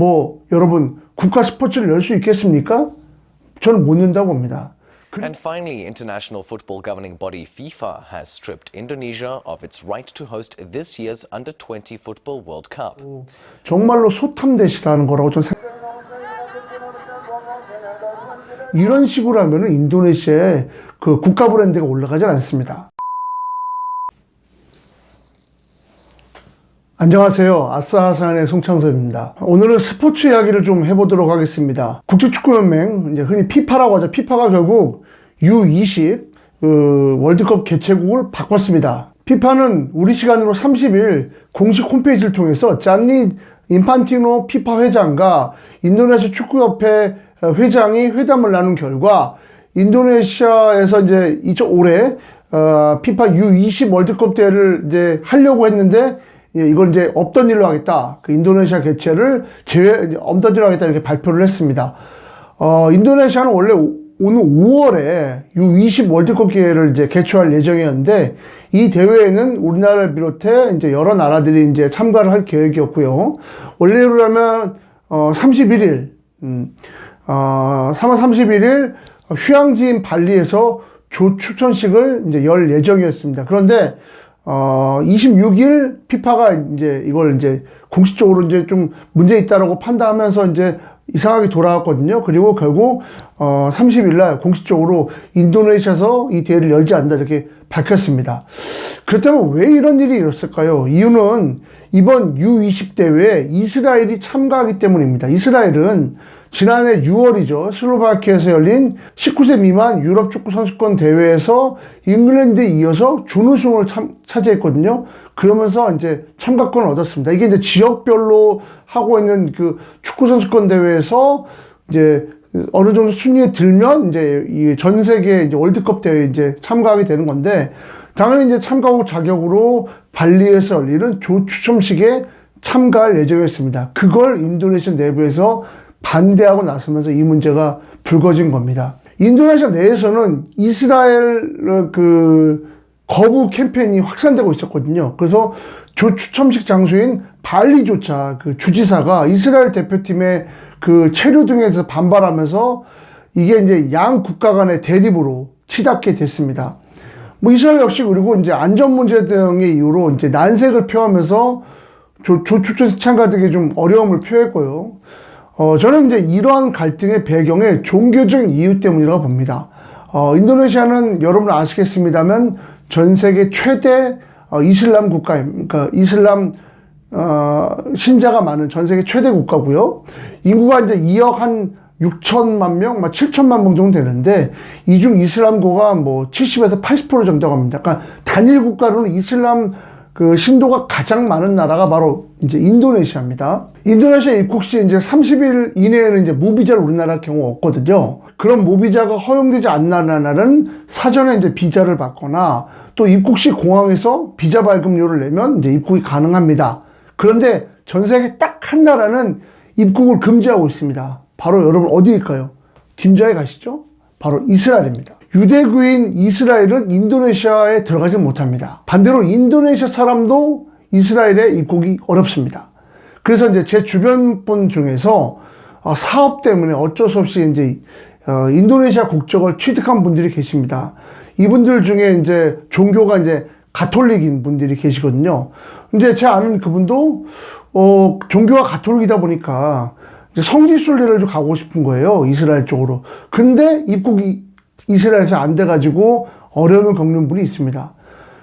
뭐 여러분 국가 스포츠를 열 수 있겠습니까? 저는 못 연다고 봅니다. And finally, international football governing body FIFA has stripped Indonesia of its right to host this year's Under 20 Football World Cup. 정말로 소탐대시라는 거라고 좀 생각. 이런 식으로 하면은 인도네시아의 그 국가 브랜드가 올라가지 않습니다. 안녕하세요. 아싸하산의 송창섭입니다. 오늘은 스포츠 이야기를 좀 해보도록 하겠습니다. 국제축구연맹, 이제 흔히 피파라고 하죠. 피파가 결국 U20 그 월드컵 개최국을 바꿨습니다. 피파는 우리 시간으로 30일 공식 홈페이지를 통해서 짠니 인판티노 피파 회장과 인도네시아 축구협회 회장이 회담을 나눈 결과 인도네시아에서 이제 2000 올해 어, 피파 U20 월드컵 대회를 이제 하려고 했는데 예, 이걸 이제 없던 일로 하겠다. 그 인도네시아 개최를 제외 없던 일로 하겠다 이렇게 발표를 했습니다. 어, 인도네시아는 원래 오- 오는 5월에 U20 월드컵 기회를 이제 개최할 예정이었는데 이 대회에는 우리나라를 비롯해 이제 여러 나라들이 이제 참가를 할 계획이었고요. 원래로라면 어, 31일 음, 어, 3월 31일 휴양지인 발리에서 조 추천식을 이제 열 예정이었습니다. 그런데 어, 26일 피파가 이제 이걸 이제 공식적으로 이제 좀 문제 있다라고 판단하면서 이제 이상하게 돌아왔거든요. 그리고 결국 어, 30일 날 공식적으로 인도네시아에서 이 대회를 열지 않는다 이렇게 밝혔습니다. 그렇다면 왜 이런 일이 일었을까요? 이유는 이번 U20 대회에 이스라엘이 참가하기 때문입니다. 이스라엘은 지난해 6월이죠. 슬로바키아에서 열린 19세 미만 유럽 축구 선수권 대회에서 잉글랜드에 이어서 준우승을 참, 차지했거든요. 그러면서 이제 참가권을 얻었습니다. 이게 이제 지역별로 하고 있는 그 축구 선수권 대회에서 이제 어느 정도 순위에 들면 이제 이 전 세계 이제 월드컵 대회 이제 참가하게 되는 건데 당연히 이제 참가 후 자격으로 발리에서 열리는 조 추첨식에 참가할 예정이었습니다. 그걸 인도네시아 내부에서 반대하고 나서면서 이 문제가 불거진 겁니다. 인도네시아 내에서는 이스라엘 그 거부 캠페인이 확산되고 있었거든요. 그래서 조 추첨식 장소인 발리조차 그 주지사가 이스라엘 대표팀의 그 체류 등에서 반발하면서 이게 이제 양 국가 간의 대립으로 치닫게 됐습니다. 뭐 이스라엘 역시 그리고 이제 안전 문제 등의 이유로 이제 난색을 표하면서 조, 조 추천식 참가등에 좀 어려움을 표했고요. 어, 저는 이제 이러한 갈등의 배경에 종교적인 이유 때문이라고 봅니다. 어, 인도네시아는 여러분 아시겠습니다만 전 세계 최대 어, 이슬람 국가입니다. 그러니까 이슬람 어, 신자가 많은 전 세계 최대 국가고요. 인구가 이제 2억 한 6천만 명, 막 7천만 명 정도 되는데 이 중 이슬람고가 뭐 70에서 80% 정도 갑니다. 그러니까 단일 국가로는 이슬람 그 신도가 가장 많은 나라가 바로 이제 인도네시아입니다. 인도네시아 입국 시 이제 30일 이내에는 이제 무비자를 우리나라 경우 없거든요. 그런 무비자가 허용되지 않는 나라는 사전에 이제 비자를 받거나 또 입국 시 공항에서 비자 발급료를 내면 이제 입국이 가능합니다. 그런데 전 세계 딱 한 나라는 입국을 금지하고 있습니다. 바로 여러분 어디일까요? 짐자에 가시죠? 바로 이스라엘입니다. 유대교인 이스라엘은 인도네시아에 들어가지 못합니다. 반대로 인도네시아 사람도 이스라엘에 입국이 어렵습니다. 그래서 이제 제 주변 분 중에서 어, 사업 때문에 어쩔 수 없이 이제 어, 인도네시아 국적을 취득한 분들이 계십니다. 이분들 중에 이제 종교가 이제 가톨릭인 분들이 계시거든요. 이제 제 아는 그분도 어, 종교가 가톨릭이다 보니까 성지순례를 좀 가고 싶은 거예요. 이스라엘 쪽으로. 근데 입국이 이스라엘에서 안 돼가지고 어려움을 겪는 분이 있습니다.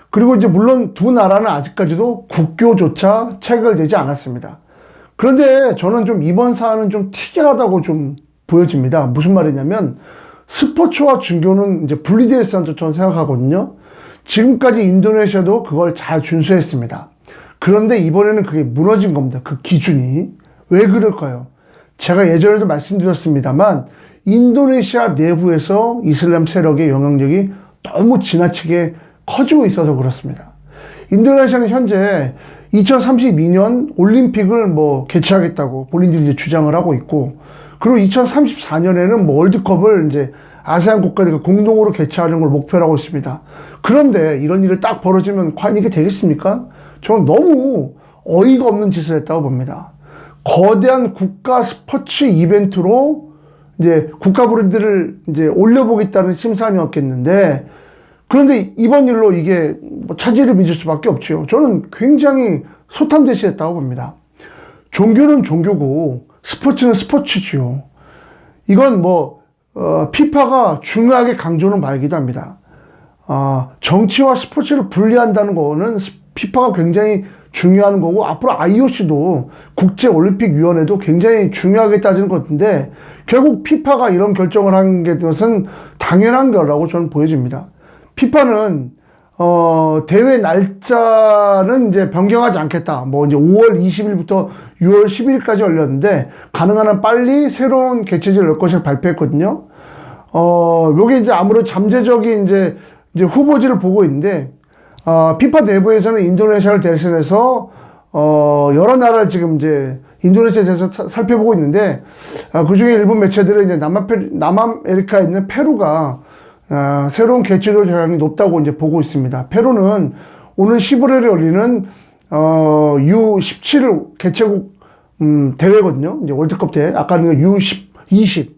그리고 이제 물론 두 나라는 아직까지도 국교조차 체결되지 않았습니다. 그런데 저는 좀 이번 사안은 좀 특이하다고 좀 보여집니다. 무슨 말이냐면 스포츠와 종교는 이제 분리되어 있었다고 저는 생각하거든요. 지금까지 인도네시아도 그걸 잘 준수했습니다. 그런데 이번에는 그게 무너진 겁니다. 그 기준이. 왜 그럴까요? 제가 예전에도 말씀드렸습니다만 인도네시아 내부에서 이슬람 세력의 영향력이 너무 지나치게 커지고 있어서 그렇습니다. 인도네시아는 현재 2032년 올림픽을 뭐 개최하겠다고 본인들이 이제 주장을 하고 있고 그리고 2034년에는 뭐 월드컵을 이제 아세안 국가들과 공동으로 개최하는 걸 목표로 하고 있습니다. 그런데 이런 일이 딱 벌어지면 과연 이게 되겠습니까? 저는 너무 어이가 없는 짓을 했다고 봅니다. 거대한 국가 스포츠 이벤트로 이제 국가 브랜드를 이제 올려보겠다는 심산이었겠는데 그런데 이번 일로 이게 뭐 차질을 빚을 수밖에 없죠. 저는 굉장히 소탐대시했다고 봅니다. 종교는 종교고 스포츠는 스포츠지요. 이건 뭐 어, 피파가 중요하게 강조는 말기도 합니다. 아, 정치와 스포츠를 분리한다는 거는 스- 피파가 굉장히 중요한 거고 앞으로 IOC도 국제 올림픽 위원회도 굉장히 중요하게 따지는 것인데 결국 피파가 이런 결정을 한 것은 당연한 거라고 저는 보여집니다. 피파는 어, 대회 날짜는 이제 변경하지 않겠다. 뭐 이제 5월 20일부터 6월 10일까지 열렸는데 가능한 한 빨리 새로운 개최지를 열 것을 발표했거든요. 어, 요게 이제 아무래도 잠재적인 이제, 이제 후보지를 보고 있는데, 어, 피파 내부에서는 인도네시아를 대신해서, 어, 여러 나라를 지금 이제 인도네시아에 대해서 사- 살펴보고 있는데, 아, 그 중에 일본 매체들은 이제 남아페, 남아메리카에 있는 페루가, 아, 새로운 개최로 영향이 높다고 이제 보고 있습니다. 페루는 오는 15일에 열리는, 어, U17 개최국, 음, 대회거든요. 이제 월드컵 대회. 아까는 U10, 20.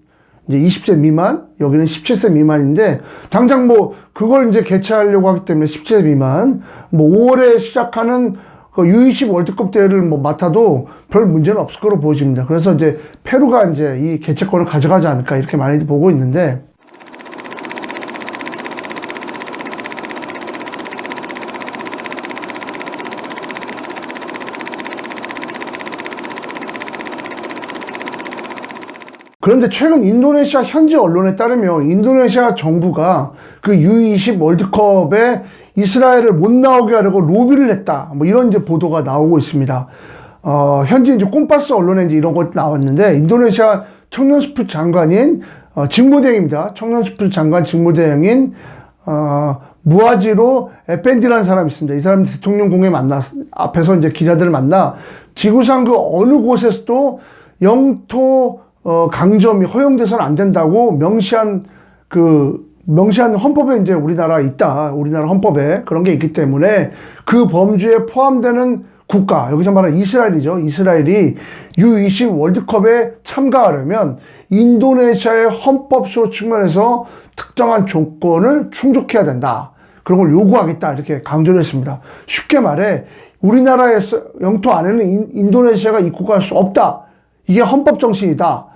이제 20세 미만, 여기는 17세 미만인데, 당장 뭐, 그걸 이제 개최하려고 하기 때문에 17세 미만, 뭐, 5월에 시작하는 그 U20 월드컵 대회를 뭐 맡아도 별 문제는 없을 거로 보여집니다. 그래서 이제 페루가 이제 이 개최권을 가져가지 않을까 이렇게 많이들 보고 있는데, 그런데 최근 인도네시아 현지 언론에 따르면 인도네시아 정부가 그 U20 월드컵에 이스라엘을 못 나오게 하려고 로비를 했다. 뭐 이런 이제 보도가 나오고 있습니다. 어, 현지 이제 꼼파스 언론에 이제 이런 것 나왔는데 인도네시아 청년 스포츠 장관인 어, 직무대행입니다. 청년 스포츠 장관 직무대행인 어, 무아지로 에펜디라는 사람이 있습니다. 이 사람이 대통령 공에 만나 앞에서 이제 기자들을 만나 지구상 그 어느 곳에서도 영토 어, 강점이 허용돼서는 안 된다고 명시한 그 명시한 헌법에 이제 우리나라 있다. 우리나라 헌법에 그런 게 있기 때문에 그 범주에 포함되는 국가, 여기서 말하는 이스라엘이죠. 이스라엘이 U20 월드컵에 참가하려면 인도네시아의 헌법소 측면에서 특정한 조건을 충족해야 된다. 그런 걸 요구하겠다. 이렇게 강조를 했습니다. 쉽게 말해, 우리나라의 영토 안에는 인- 인도네시아가 입국할 수 없다. 이게 헌법 정신이다.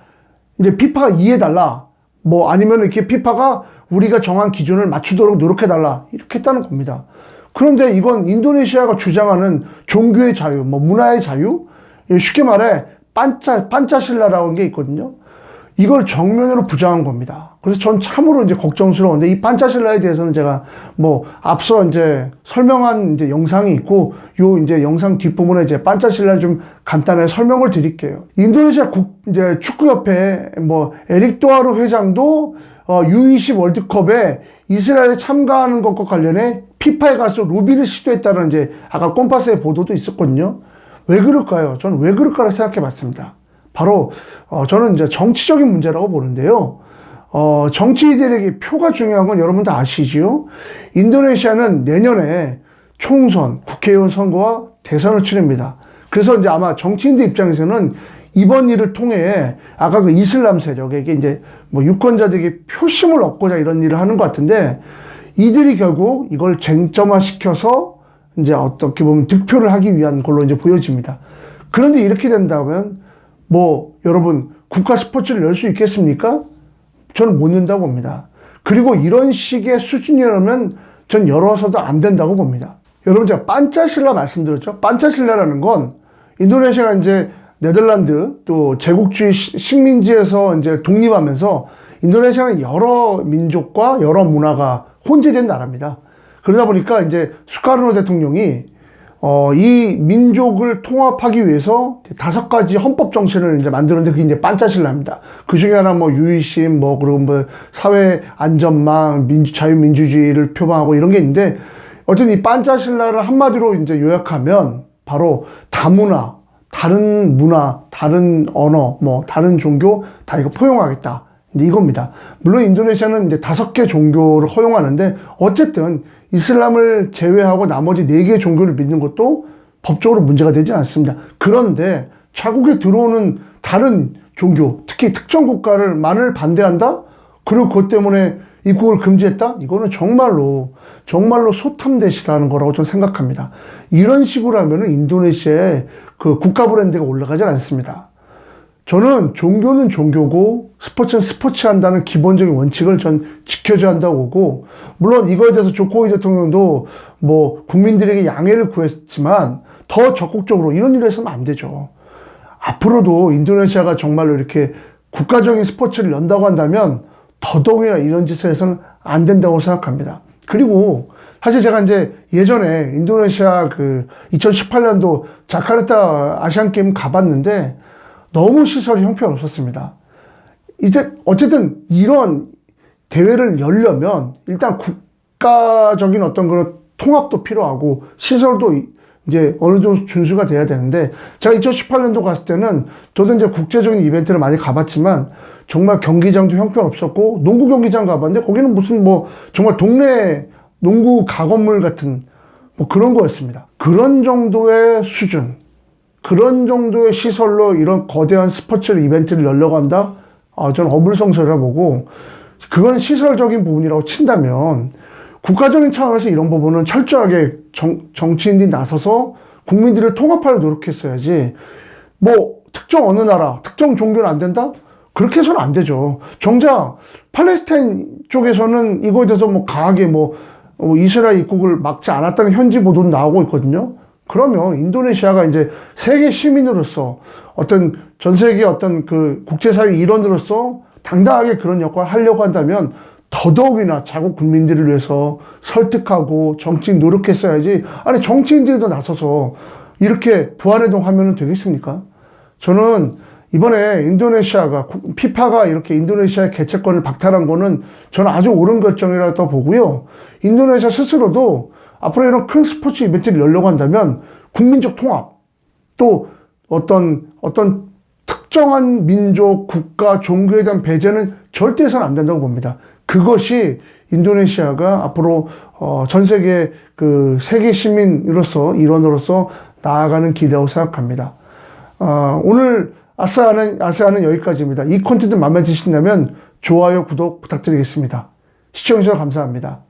이제 피파가 이해해달라. 뭐 아니면 이렇게 피파가 우리가 정한 기준을 맞추도록 노력해달라. 이렇게 했다는 겁니다. 그런데 이건 인도네시아가 주장하는 종교의 자유, 뭐 문화의 자유? 예, 쉽게 말해 반짜, 반짜실라라는 게 있거든요. 이걸 정면으로 부정한 겁니다. 그래서 전 참으로 이제 걱정스러운데 이 반짜실라에 대해서는 제가 뭐 앞서 이제 설명한 이제 영상이 있고 요 이제 영상 뒷부분에 이제 반짜실라를 좀 간단하게 설명을 드릴게요. 인도네시아 국 이제 축구협회 뭐 에릭 도아르 회장도 어, U20 월드컵에 이스라엘에 참가하는 것과 관련해 피파에 가서 로비를 시도했다는 이제 아까 꼼파스의 보도도 있었거든요. 왜 그럴까요? 저는 왜 그럴까를 생각해 봤습니다. 바로 어, 저는 이제 정치적인 문제라고 보는데요. 어, 정치인들에게 표가 중요한 건 여러분 다 아시지요? 인도네시아는 내년에 총선, 국회의원 선거와 대선을 치릅니다. 그래서 이제 아마 정치인들 입장에서는 이번 일을 통해 아까 그 이슬람 세력에게 이제 뭐 유권자들에게 표심을 얻고자 이런 일을 하는 것 같은데 이들이 결국 이걸 쟁점화 시켜서 이제 어떻게 보면 득표를 하기 위한 걸로 이제 보여집니다. 그런데 이렇게 된다면 뭐 여러분 국가 스포츠를 열 수 있겠습니까? 저는 못 는다고 봅니다. 그리고 이런 식의 수준이라면 전 열어서도 안 된다고 봅니다. 여러분 제가 반짜실라 말씀드렸죠? 반짜실라라는 건 인도네시아가 이제 네덜란드 또 제국주의 시- 식민지에서 이제 독립하면서 인도네시아는 여러 민족과 여러 문화가 혼재된 나라입니다. 그러다 보니까 이제 수카르노 대통령이 어, 이 민족을 통합하기 위해서 다섯 가지 헌법 정신을 이제 만들었는데 그게 이제 반짜실라입니다. 그 중에 하나 뭐 유의심, 뭐 그리고 뭐 사회 안전망, 민주 자유민주주의를 표방하고 이런 게 있는데 어쨌든 이 반짜실라를 한마디로 이제 요약하면 바로 다문화, 다른 문화, 다른 언어, 뭐 다른 종교 다 이거 포용하겠다. 이겁니다. 물론 인도네시아는 이제 다섯 개 종교를 허용하는데 어쨌든 이슬람을 제외하고 나머지 네개 종교를 믿는 것도 법적으로 문제가 되지 않습니다. 그런데 자국에 들어오는 다른 종교, 특히 특정 국가를 만을 반대한다? 그리고 그것 때문에 입국을 금지했다? 이거는 정말로, 정말로 소탐대시라는 거라고 저는 생각합니다. 이런 식으로 하면은 인도네시아의 그 국가 브랜드가 올라가지 않습니다. 저는 종교는 종교고 스포츠는 스포츠 한다는 기본적인 원칙을 전 지켜줘야 한다고 보고 물론 이거에 대해서 조코이 대통령도 뭐 국민들에게 양해를 구했지만 더 적극적으로 이런 일을 해서는 안 되죠. 앞으로도 인도네시아가 정말로 이렇게 국가적인 스포츠를 연다고 한다면 더더욱이나 이런 짓을 해서는 안 된다고 생각합니다. 그리고 사실 제가 이제 예전에 인도네시아 그 2018년도 자카르타 아시안 게임 가봤는데 너무 시설이 형편없었습니다. 이제 어쨌든 이런 대회를 열려면 일단 국가적인 어떤 그런 통합도 필요하고 시설도 이- 이제 어느 정도 준수가 돼야 되는데 제가 2018년도 갔을 때는 저도 이제 국제적인 이벤트를 많이 가봤지만 정말 경기장도 형편없었고 농구 경기장 가봤는데 거기는 무슨 뭐 정말 동네 농구 가건물 같은 뭐 그런 거였습니다. 그런 정도의 수준, 그런 정도의 시설로 이런 거대한 스포츠 이벤트를 열려고 한다? 아, 저는 어불성설이라 보고, 그건 시설적인 부분이라고 친다면, 국가적인 차원에서 이런 부분은 철저하게 정, 정치인들이 나서서 국민들을 통합하려 노력했어야지, 뭐, 특정 어느 나라, 특정 종교는 안 된다? 그렇게 해서는 안 되죠. 정작, 팔레스타인 쪽에서는 이거에 대해서 뭐 강하게 뭐, 어, 이스라엘 입국을 막지 않았다는 현지 보도도 나오고 있거든요. 그러면 인도네시아가 이제 세계 시민으로서 어떤 전 세계 어떤 그 국제사회 일원으로서 당당하게 그런 역할을 하려고 한다면 더더욱이나 자국 국민들을 위해서 설득하고 정치인 노력했어야지. 아니, 정치인들도 나서서 이렇게 부안해동 하면 되겠습니까? 저는 이번에 인도네시아가, 피파가 이렇게 인도네시아의 개최권을 박탈한 거는 저는 아주 옳은 결정이라고 보고요. 인도네시아 스스로도 앞으로 이런 큰 스포츠 이벤트를 열려고 한다면 국민적 통합, 또 어떤, 어떤 특정한 민족, 국가, 종교에 대한 배제는 절대 해서는 안 된다고 봅니다. 그것이 인도네시아가 앞으로 어, 전 세계 그 세계 시민으로서 일원으로서 나아가는 길이라고 생각합니다. 아, 오늘 아싸는 아싸는 여기까지입니다. 이 콘텐츠 마음에 드신다면 좋아요, 구독 부탁드리겠습니다. 시청해주셔서 감사합니다.